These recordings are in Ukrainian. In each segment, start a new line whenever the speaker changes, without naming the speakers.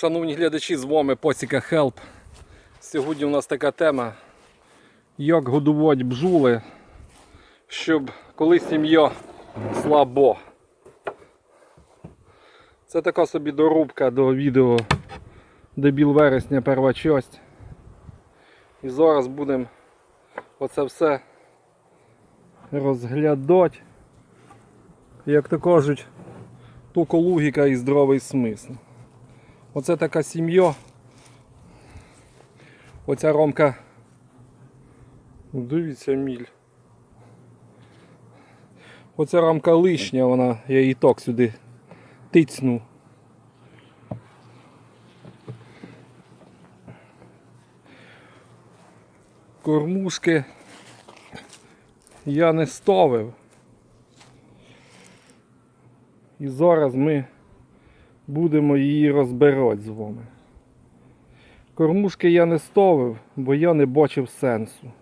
Шановні глядачі, з вами Посіка Хелп. Сьогодні у нас така тема, як годувати бджоли, щоб коли сім'я слабо. Це така собі доробка до відео Дебіл вересня перша часть. І зараз будемо оце все розглядати. Як то кажуть, тільки логіка і здоровий смисл. Оце така сім'я. Оця ромка. Дивіться, міль. Оця рамка лишня, вона, я її так сюди тицну. Кормушки я не ставив. І зараз ми будемо її розбирати з вами. Кормушки я не ставив, бо я не бачив сенсу.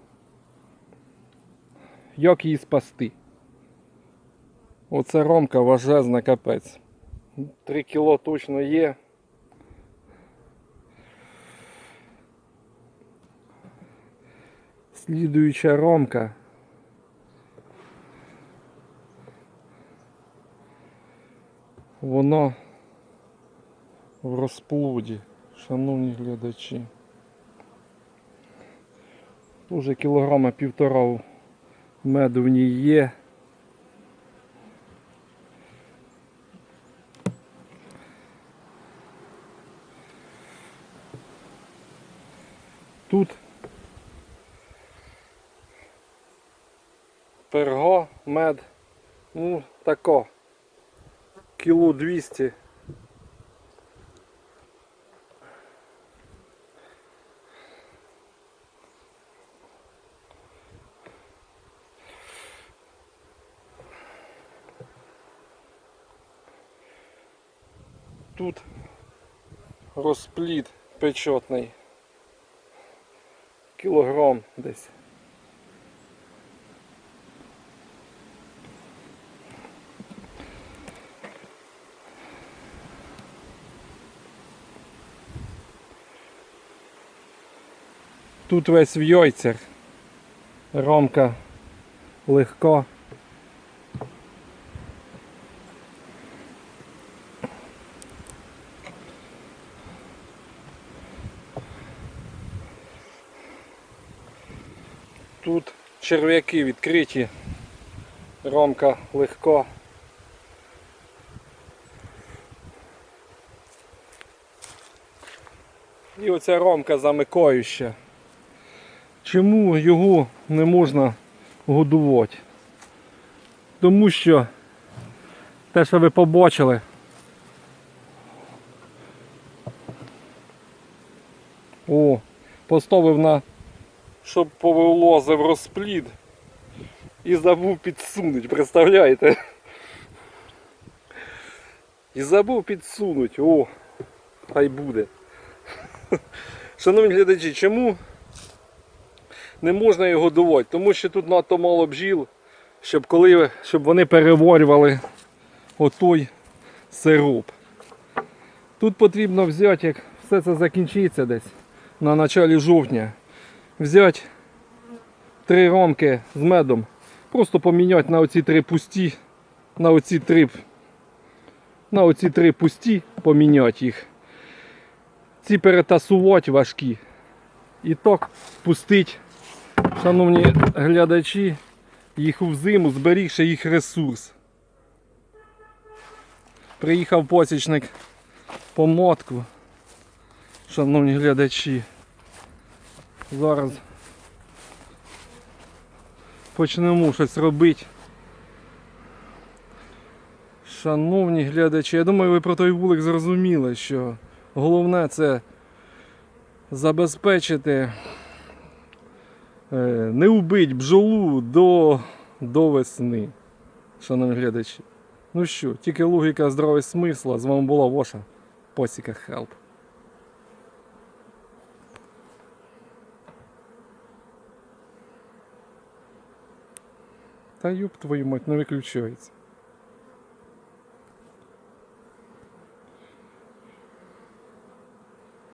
Як її спасти? Оце ромка важезна капець. 3 кіло точно є. Слідуюча ромка. Воно в розплоді, шановні глядачі. Уже кілограма півтора меду в ній є. Тут перго, мед, ну тако, кіло 200. Тут розплід печотний. Кілограм десь. Тут весь в йойцях. Ромка легко. Тут черв'яки відкриті. Ромка легко. І оця ромка замикающа. Чому його не можна годувати? Тому що те, що ви побачили, о, поставив на щоб повилозив розплід і забув підсунуть, представляєте? І забув підсунуть, о, хай буде. Шановні глядачі, чому не можна його годувати? Тому що тут надто мало бджіл, щоб коли щоб вони переварювали отой сироп. Тут потрібно взяти, як все це закінчиться десь на початку жовтня взяти три ромки з медом, просто поміняти на оці три пусті, на оці три, на оці три пусті, поміняти їх. Ці перетасувати важкі. І так пустити, шановні глядачі, їх у зиму, зберігши їх ресурс. Приїхав посічник по мотку, шановні глядачі. Зараз почнемо щось робити. Шановні глядачі, я думаю, ви про той вулик зрозуміли, що головне це забезпечити, е, не вбити бджолу до, до весни. Шановні глядачі. Ну що, тільки логіка здоровий смисла. З вами була ваша Посіка Хелп. Та юб твою мать, не виключається.